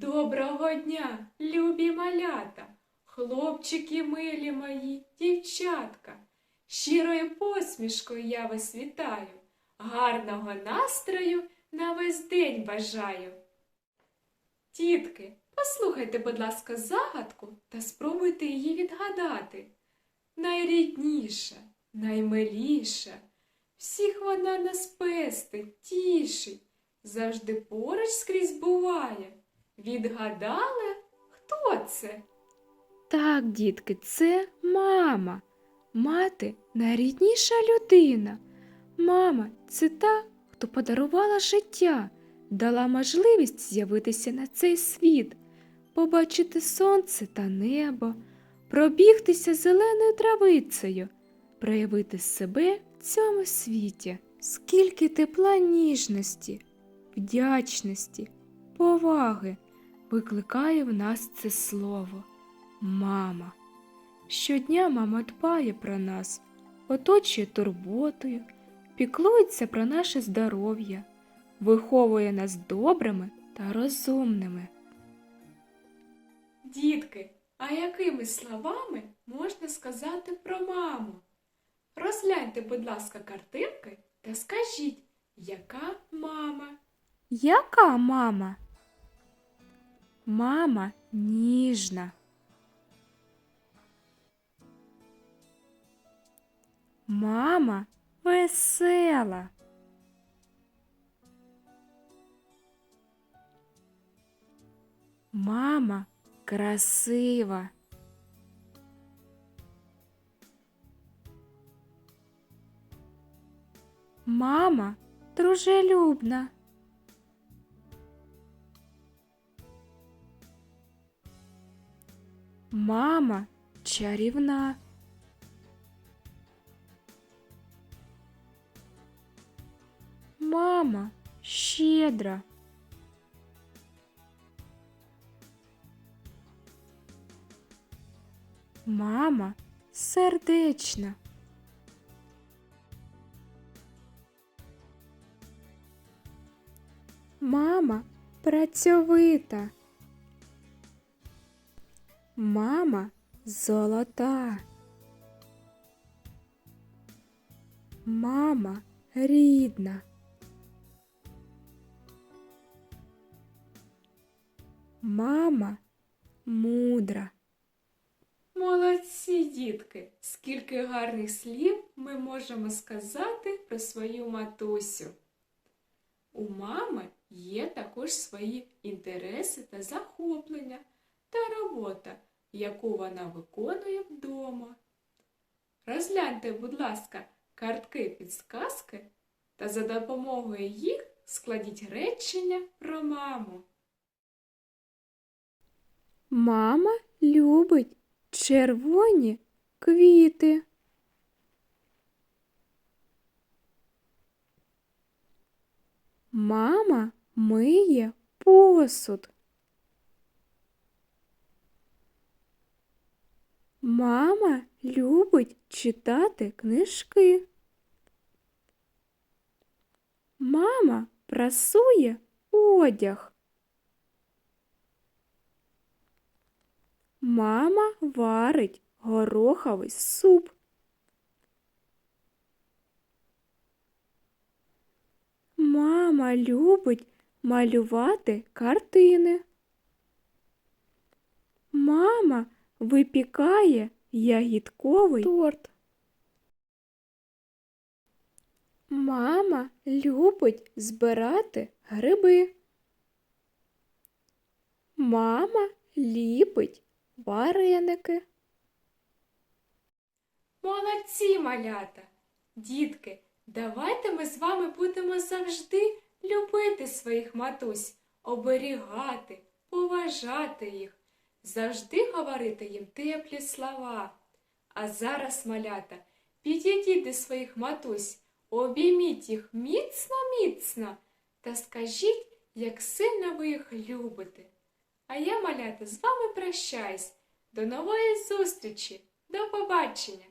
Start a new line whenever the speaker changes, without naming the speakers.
Доброго дня, любі малята, хлопчики милі мої, дівчатка. Щирою посмішкою я вас вітаю, гарного настрою на весь день бажаю. Тітки, послухайте, будь ласка, загадку та спробуйте її відгадати. Найрідніша, наймиліша, всіх вона нас пестить, тішить, завжди поруч скрізь буває. Відгадали, хто це?
Так, дітки, це мама. Мати найрідніша людина. Мама це та, хто подарувала життя, дала можливість з'явитися на цей світ, побачити сонце та небо, пробігтися зеленою травицею, проявити себе в цьому світі. Скільки тепла ніжності, вдячності, поваги викликає в нас це слово мама. Щодня мама дбає про нас, оточує турботою, піклується про наше здоров'я, виховує нас добрими та розумними.
Дітки, а якими словами можна сказати про маму? Розгляньте, будь ласка, картинки та скажіть, яка мама?
Яка мама? Мама ніжна. Мама весела. Мама красива. Мама дружелюбна. Мама чарівна. Мама щедра. Мама сердечна. Мама працьовита. Мама золота. Мама рідна. Мама мудра.
Молодці, дітки! Скільки гарних слів ми можемо сказати про свою матусю. У мами є також свої інтереси та захоплення та робота, яку вона виконує вдома. Розгляньте, будь ласка, картки підсказки та за допомогою їх складіть речення про маму.
Мама любить червоні квіти. Мама миє посуд. Мама любить читати книжки. Мама прасує одяг. Мама варить гороховий суп. Мама любить малювати картини. Мама випікає ягідковий торт. Мама любить збирати гриби. Мама ліпить вареники.
Молодці, малята! Дітки, давайте ми з вами будемо завжди любити своїх матусь, оберігати, поважати їх, завжди говорити їм теплі слова. А зараз, малята, підійдіть до своїх матусь, обійміть їх міцно-міцно та скажіть, як сильно ви їх любите. А я, малята, з вами прощаюсь. До нової зустрічі! До побачення!